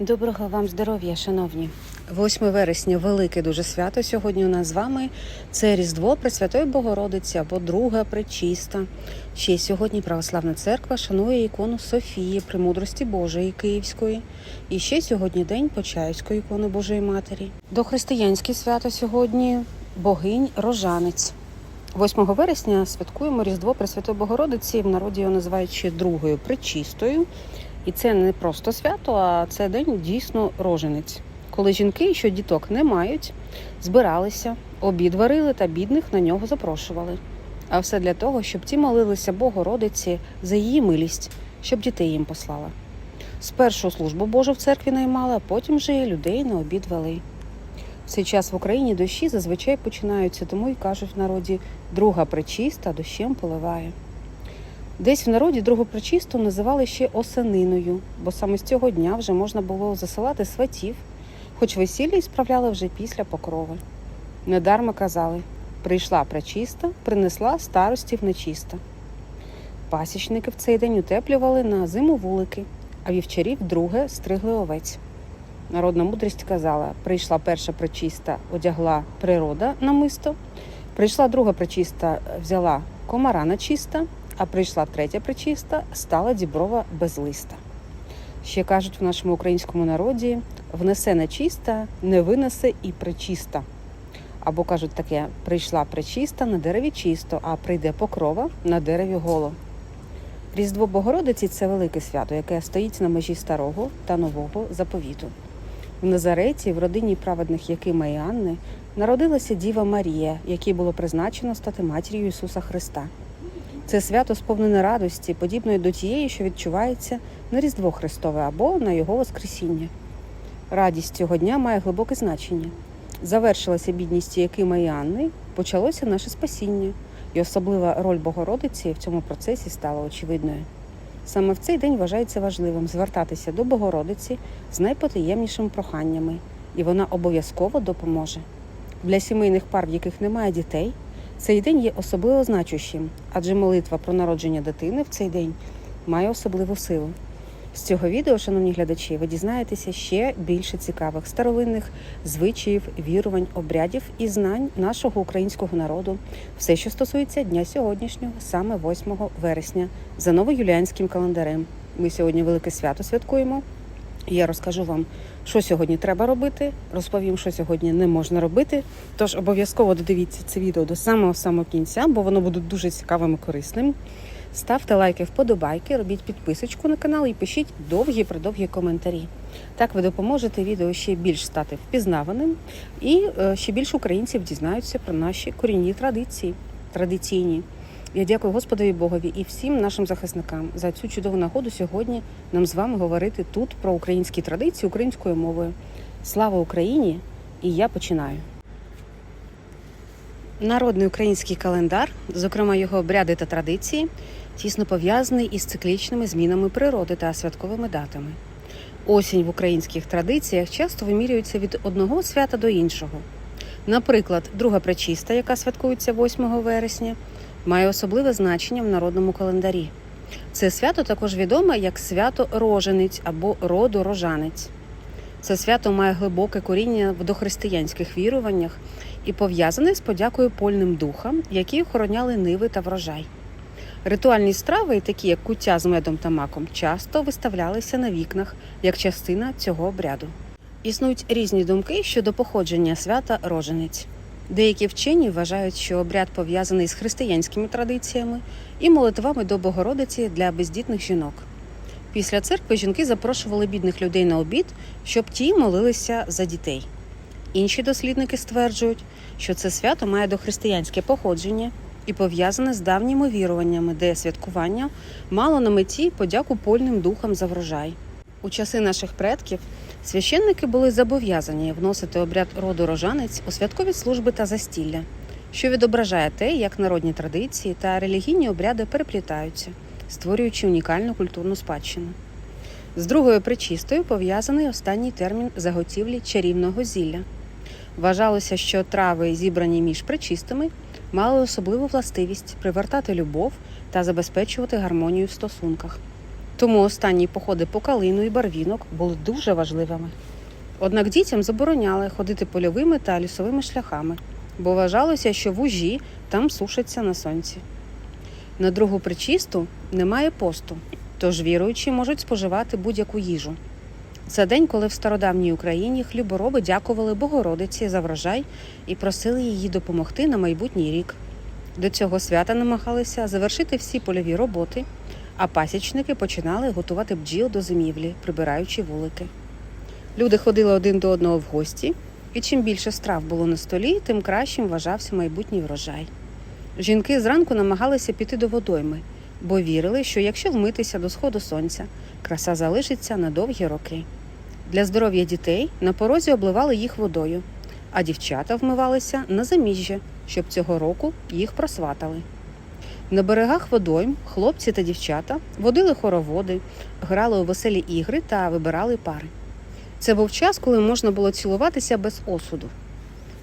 Доброго вам здоров'я, шановні. 8 вересня велике дуже свято. Сьогодні у нас з вами це Різдво Пресвятої Богородиці або Друга Пречиста. Ще сьогодні Православна Церква шанує ікону Софії, Премудрості Божої Київської. І ще сьогодні день Почаївської ікони Божої Матері. До християнське свято сьогодні богинь Рожанець. 8 вересня святкуємо Різдво Пресвятої Богородиці. В народі його називають ще другою пречистою. І це не просто свято, а це день дійсно роженець. Коли жінки, що діток не мають, збиралися, обід варили та бідних на нього запрошували. А все для того, щоб ті молилися Богородиці за її милість, щоб дітей їм послала. Спершу службу Божу в церкві наймала, а потім же людей на обід вели. В цей час в Україні дощі зазвичай починаються, тому й кажуть в народі друга пречиста дощем поливає. Десь в народі другу причисту називали ще осениною, бо саме з цього дня вже можна було засилати сватів, хоч весілля й справляли вже після покрови. Недарма казали прийшла пречиста, принесла старостів нечиста. Пасічники в цей день утеплювали на зиму вулики, а вівчарів друге стригли овець. Народна мудрість казала: прийшла перша пречиста, одягла природа намисто, прийшла друга пречиста, взяла комара на чиста, а прийшла третя причиста, стала діброва без листа. Ще кажуть в нашому українському народі: внесе нечиста, не винесе і причиста. Або кажуть таке: прийшла причиста на дереві чисто, а прийде покрова на дереві голо. Різдво Богородиці це велике свято, яке стоїть на межі старого та нового заповіту. В Назареті, в родині праведних Якима і Анни, народилася Діва Марія, якій було призначено стати матір'ю Ісуса Христа. Це свято сповнене радості, подібної до тієї, що відчувається на Різдво Христове або на його Воскресіння. Радість цього дня має глибоке значення. Завершилася бідність Якима і Анни, почалося наше спасіння, і особлива роль Богородиці в цьому процесі стала очевидною. Саме в цей день вважається важливим звертатися до Богородиці з найпотаємнішими проханнями, і вона обов'язково допоможе. Для сімейних пар, в яких немає дітей, цей день є особливо значущим, адже молитва про народження дитини в цей день має особливу силу. З цього відео, шановні глядачі, ви дізнаєтеся ще більше цікавих старовинних звичаїв, вірувань, обрядів і знань нашого українського народу, все, що стосується дня сьогоднішнього, саме 8 вересня, за новоюліанським календарем. Ми сьогодні велике свято святкуємо. Я розкажу вам, що сьогодні треба робити, розповім, що сьогодні не можна робити. Тож обов'язково додивіться це відео до самого самого кінця, бо воно буде дуже цікавим і корисним. Ставте лайки, вподобайки, робіть підписочку на канал і пишіть довгі продовгі коментарі. Так ви допоможете відео ще більш стати впізнаваним, і е, ще більше українців дізнаються про наші корінні традиції традиційні. Я дякую Господові Богові і всім нашим захисникам за цю чудову нагоду сьогодні нам з вами говорити тут про українські традиції українською мовою. Слава Україні! І я починаю. Народний український календар, зокрема його обряди та традиції, тісно пов'язаний із циклічними змінами природи та святковими датами. Осінь в українських традиціях часто вимірюється від одного свята до іншого. Наприклад, друга пречиста, яка святкується 8 вересня, має особливе значення в народному календарі. Це свято також відоме як свято Рожениць або роду Рожанець. Це свято має глибоке коріння в дохристиянських віруваннях і пов'язане з подякою польним духам, які охороняли ниви та врожай. Ритуальні страви, такі як куття з медом та маком, часто виставлялися на вікнах як частина цього обряду. Існують різні думки щодо походження свята Рожениць. Деякі вчені вважають, що обряд пов'язаний з християнськими традиціями і молитвами до Богородиці для бездітних жінок. Після церкви жінки запрошували бідних людей на обід, щоб ті молилися за дітей. Інші дослідники стверджують, що це свято має дохристиянське походження і пов'язане з давніми віруваннями, де святкування мало на меті подяку польним духам за врожай. У часи наших предків священники були зобов'язані вносити обряд роду рожанець у святкові служби та застілля, що відображає те, як народні традиції та релігійні обряди переплітаються, створюючи унікальну культурну спадщину. З другою причистою пов'язаний останній термін заготівлі чарівного зілля. Вважалося, що трави, зібрані між причистими, мали особливу властивість привертати любов та забезпечувати гармонію в стосунках. Тому останні походи по калину і барвінок були дуже важливими. Однак дітям забороняли ходити польовими та лісовими шляхами, бо вважалося, що вужі там сушаться на сонці. На другу причисту немає посту, тож віруючі можуть споживати будь-яку їжу. Це день, коли в стародавній Україні хлібороби дякували Богородиці за врожай і просили її допомогти на майбутній рік. До цього свята намагалися завершити всі польові роботи, а пасічники починали готувати бджіл до зимівлі, прибираючи вулики. Люди ходили один до одного в гості, і чим більше страв було на столі, тим кращим вважався майбутній врожай. Жінки зранку намагалися піти до водойми, бо вірили, що якщо вмитися до сходу сонця, краса залишиться на довгі роки. Для здоров'я дітей на порозі обливали їх водою, а дівчата вмивалися на заміжжя, щоб цього року їх просватали. На берегах водойм хлопці та дівчата водили хороводи, грали у веселі ігри та вибирали пари. Це був час, коли можна було цілуватися без осуду.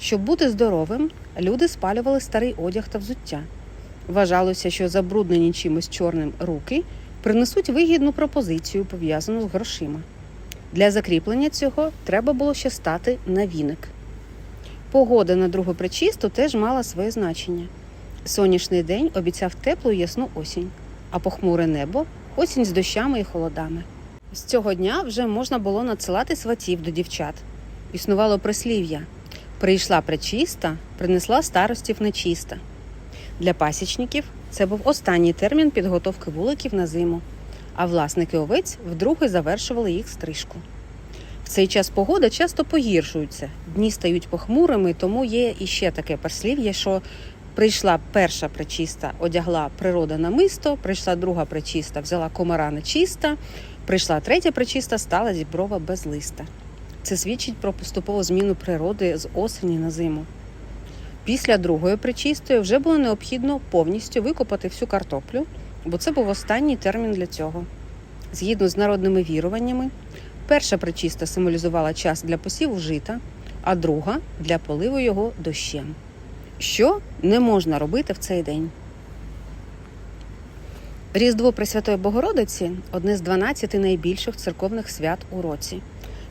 Щоб бути здоровим, люди спалювали старий одяг та взуття. Вважалося, що забруднені чимось чорним руки принесуть вигідну пропозицію, пов'язану з грошима. Для закріплення цього треба було ще стати на віник. Погода на другу причисту теж мала своє значення. Сонячний день обіцяв теплу ясну осінь, а похмуре небо осінь з дощами і холодами. З цього дня вже можна було надсилати сватів до дівчат. Існувало прислів'я прийшла пречиста, принесла старостів нечиста. Для пасічників це був останній термін підготовки вуликів на зиму, а власники овець вдруге завершували їх стрижку. В цей час погода часто погіршується, дні стають похмурими, тому є іще таке прислів'я, що прийшла перша пречиста, одягла природа на мисто, прийшла друга пречиста, взяла комара нечиста, прийшла третя пречиста, стала зіброва без листа. Це свідчить про поступову зміну природи з осені на зиму. Після другої причистої вже було необхідно повністю викопати всю картоплю, бо це був останній термін для цього. Згідно з народними віруваннями, перша причиста символізувала час для посіву жита, а друга для поливу його дощем. Що не можна робити в цей день? Різдво Пресвятої Богородиці одне з 12 найбільших церковних свят у році,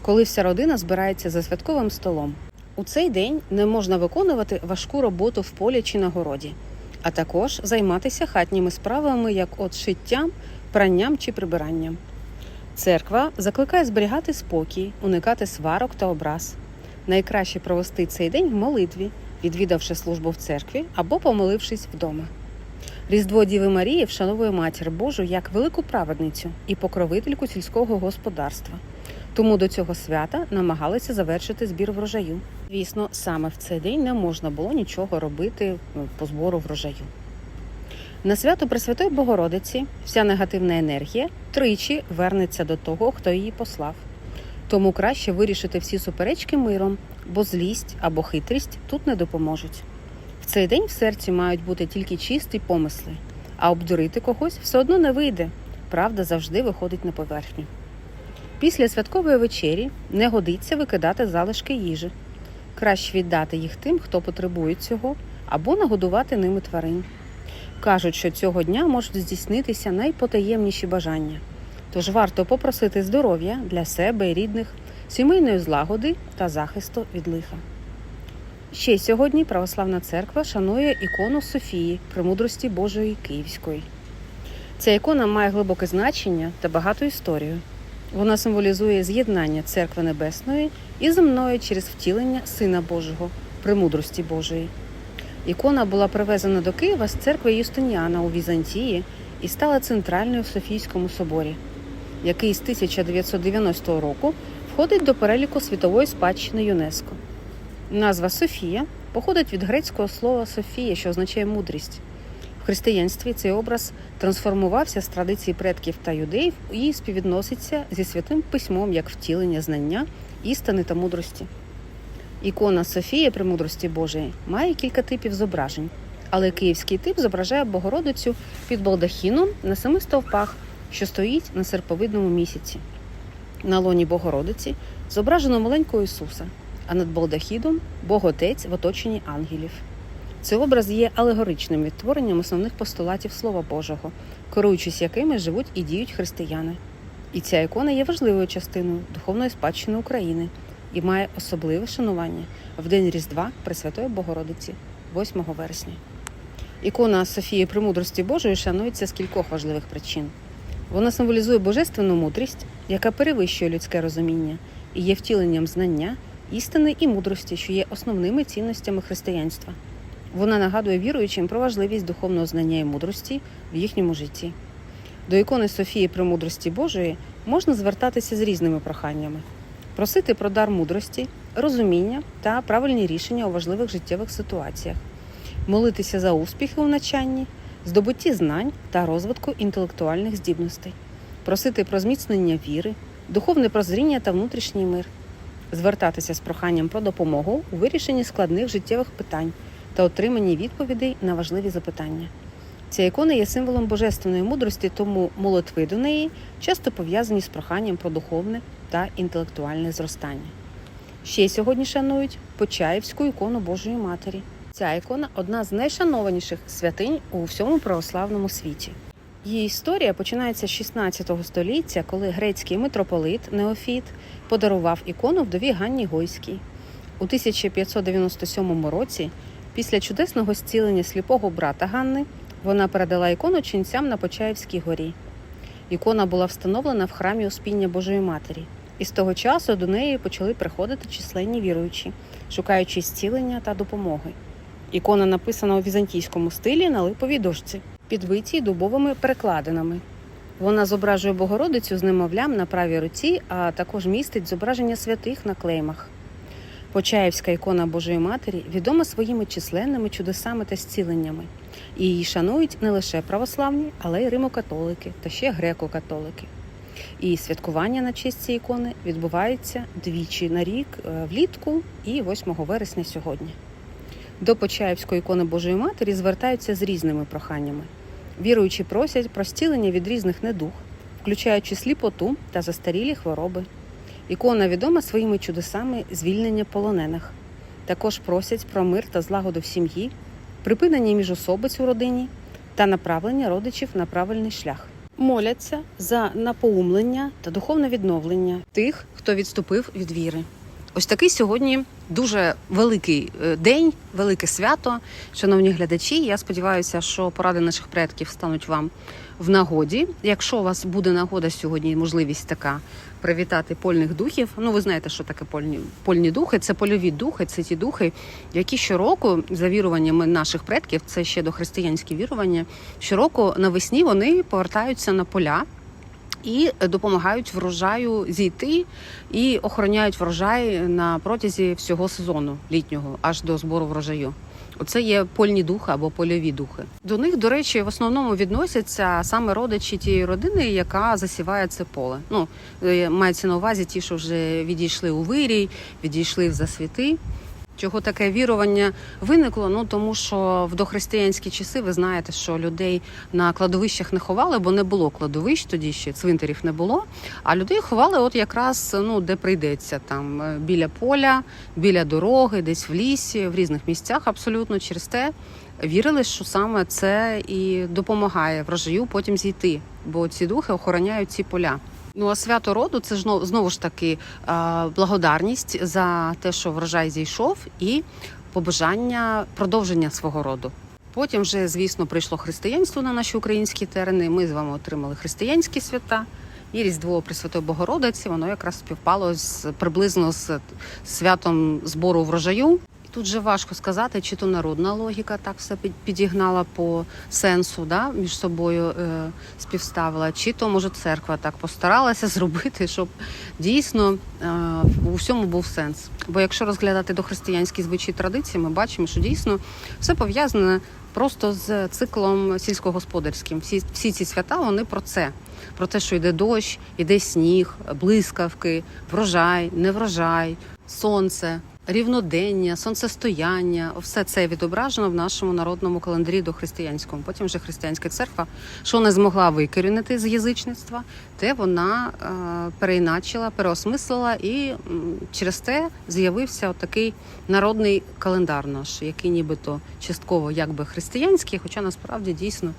коли вся родина збирається за святковим столом. У цей день не можна виконувати важку роботу в полі чи на городі, а також займатися хатніми справами, як от шиттям, пранням чи прибиранням. Церква закликає зберігати спокій, уникати сварок та образ. Найкраще провести цей день в молитві, відвідавши службу в церкві або помолившись вдома. Різдво Діви Марії вшановує матір Божу як велику праведницю і покровительку сільського господарства. Тому до цього свята намагалися завершити збір врожаю. Звісно, саме в цей день не можна було нічого робити ну, по збору врожаю. На свято Пресвятої Богородиці вся негативна енергія тричі вернеться до того, хто її послав. Тому краще вирішити всі суперечки миром, бо злість або хитрість тут не допоможуть. В цей день в серці мають бути тільки чисті помисли, а обдурити когось все одно не вийде. Правда завжди виходить на поверхню. Після святкової вечері не годиться викидати залишки їжі. Краще віддати їх тим, хто потребує цього, або нагодувати ними тварин. Кажуть, що цього дня можуть здійснитися найпотаємніші бажання. Тож варто попросити здоров'я для себе і рідних, сімейної злагоди та захисту від лиха. Ще сьогодні Православна церква шанує ікону Софії Премудрості Божої Київської. Ця ікона має глибоке значення та багату історію. Вона символізує з'єднання церкви Небесної і земної через втілення Сина Божого, премудрості Божої. Ікона була привезена до Києва з церкви Юстиніана у Візантії і стала центральною в Софійському соборі, який з 1990 року входить до переліку світової спадщини ЮНЕСКО. Назва Софія походить від грецького слова Софія, що означає мудрість. В християнстві цей образ трансформувався з традицій предків та юдеїв і співвідноситься зі святим письмом як втілення знання, істини та мудрості. Ікона Софія Премудрості Божої має кілька типів зображень, але київський тип зображає Богородицю під балдахіном на семи стовпах, що стоїть на серповидному місяці. На лоні Богородиці зображено маленького Ісуса, а над балдахідом Бог Отець в оточенні ангелів. Цей образ є алегоричним відтворенням основних постулатів Слова Божого керуючись якими живуть і діють християни. І ця ікона є важливою частиною духовної спадщини України і має особливе шанування в день Різдва Пресвятої Богородиці, 8 вересня. Ікона Софії Премудрості Божої шанується з кількох важливих причин. Вона символізує божественну мудрість, яка перевищує людське розуміння і є втіленням знання, істини і мудрості, що є основними цінностями християнства. Вона нагадує віруючим про важливість духовного знання і мудрості в їхньому житті. До ікони Софії Премудрості Божої можна звертатися з різними проханнями, просити про дар мудрості, розуміння та правильні рішення у важливих життєвих ситуаціях, молитися за успіхи у навчанні, здобутті знань та розвитку інтелектуальних здібностей, просити про зміцнення віри, духовне прозріння та внутрішній мир, звертатися з проханням про допомогу у вирішенні складних життєвих питань та отриманні відповідей на важливі запитання. Ця ікона є символом божественної мудрості, тому молитви до неї часто пов'язані з проханням про духовне та інтелектуальне зростання. Ще сьогодні шанують Почаївську ікону Божої Матері. Ця ікона одна з найшанованіших святинь у всьому православному світі. Її історія починається з 16 століття, коли грецький митрополит Неофіт подарував ікону вдові Ганні Гойській. У 1597 році, після чудесного зцілення сліпого брата Ганни, вона передала ікону ченцям на Почаївській горі. Ікона була встановлена в храмі Успіння Божої Матері, і з того часу до неї почали приходити численні віруючі, шукаючи зцілення та допомоги. Ікона написана у візантійському стилі на липовій дошці, підвитій дубовими перекладинами. Вона зображує Богородицю з немовлям на правій руці, а також містить зображення святих на клеймах. Почаївська ікона Божої Матері відома своїми численними чудесами та зціленнями. І її шанують не лише православні, але й римокатолики та ще греко-католики. І святкування на честь цієї ікони відбувається двічі на рік е, влітку і 8 вересня сьогодні. До Почаївської ікони Божої Матері звертаються з різними проханнями. Віруючі просять про зцілення від різних недуг, включаючи сліпоту та застарілі хвороби. Ікона відома своїми чудесами звільнення полонених. Також просять про мир та злагоду в сім'ї, припинення міжособиць у родині та направлення родичів на правильний шлях. Моляться за напоумлення та духовне відновлення тих, хто відступив від віри. Ось такий сьогодні дуже великий е, день, велике свято. Шановні глядачі. Я сподіваюся, що поради наших предків стануть вам в нагоді. Якщо у вас буде нагода сьогодні, можливість така привітати польних духів. Ну, ви знаєте, що таке польні польні духи. Це польові духи, це ті духи, які щороку, за віруваннями наших предків, це ще дохристиянські вірування. Щороку навесні вони повертаються на поля. І допомагають врожаю зійти і охороняють врожай на протязі всього сезону літнього, аж до збору врожаю. Оце є польні духи або польові духи. До них, до речі, в основному відносяться саме родичі тієї родини, яка засіває це поле. Ну е, мається на увазі ті, що вже відійшли у вирій, відійшли в засвіти. Чого таке вірування виникло? Ну тому що в дохристиянські часи ви знаєте, що людей на кладовищах не ховали, бо не було кладовищ тоді ще цвинтарів не було. А людей ховали, от якраз ну де прийдеться, там е, біля поля, біля дороги, десь в лісі, в різних місцях. Абсолютно через те вірили, що саме це і допомагає врожаю потім зійти, бо ці духи охороняють ці поля. Ну а свято роду це ж знову, ж таки благодарність за те, що врожай зійшов, і побажання продовження свого роду. Потім вже, звісно, прийшло християнство на наші українські терени. Ми з вами отримали християнські свята. І Різдво Пресвятої Богородиці, воно якраз співпало з приблизно з святом збору врожаю. Тут же важко сказати, чи то народна логіка так все під- підігнала по сенсу, да, між собою е, співставила, чи то може церква так постаралася зробити, щоб дійсно е, у всьому був сенс. Бо якщо розглядати дохристиянські звичаї традиції, ми бачимо, що дійсно все пов'язане просто з циклом сільськогосподарським. Всі, всі ці свята вони про це. Про те, що йде дощ, йде сніг, блискавки, врожай, неврожай, сонце, рівнодення, сонцестояння. Все це відображено в нашому народному календарі дохристиянському. Потім вже християнська церква, що не змогла викорінити з язичництва, те вона е, переіначила, переосмислила, і через те з'явився такий народний календар наш, який нібито частково якби християнський, хоча насправді дійсно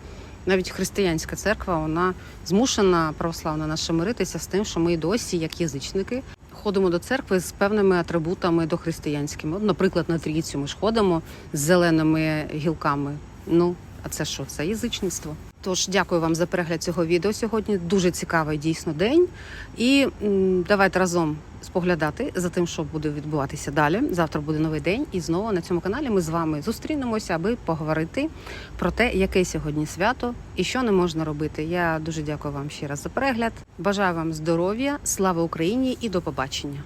навіть християнська церква вона змушена православна наша миритися з тим, що ми досі, як язичники, ходимо до церкви з певними атрибутами дохристиянськими. Наприклад, на трійцю ми ж ходимо з зеленими гілками. Ну, а це що? Це язичництво. Тож дякую вам за перегляд цього відео сьогодні. Дуже цікавий дійсно день. І м, давайте разом споглядати за тим, що буде відбуватися далі. Завтра буде новий день, і знову на цьому каналі ми з вами зустрінемося, аби поговорити про те, яке сьогодні свято і що не можна робити. Я дуже дякую вам ще раз за перегляд. Бажаю вам здоров'я, слава Україні і до побачення.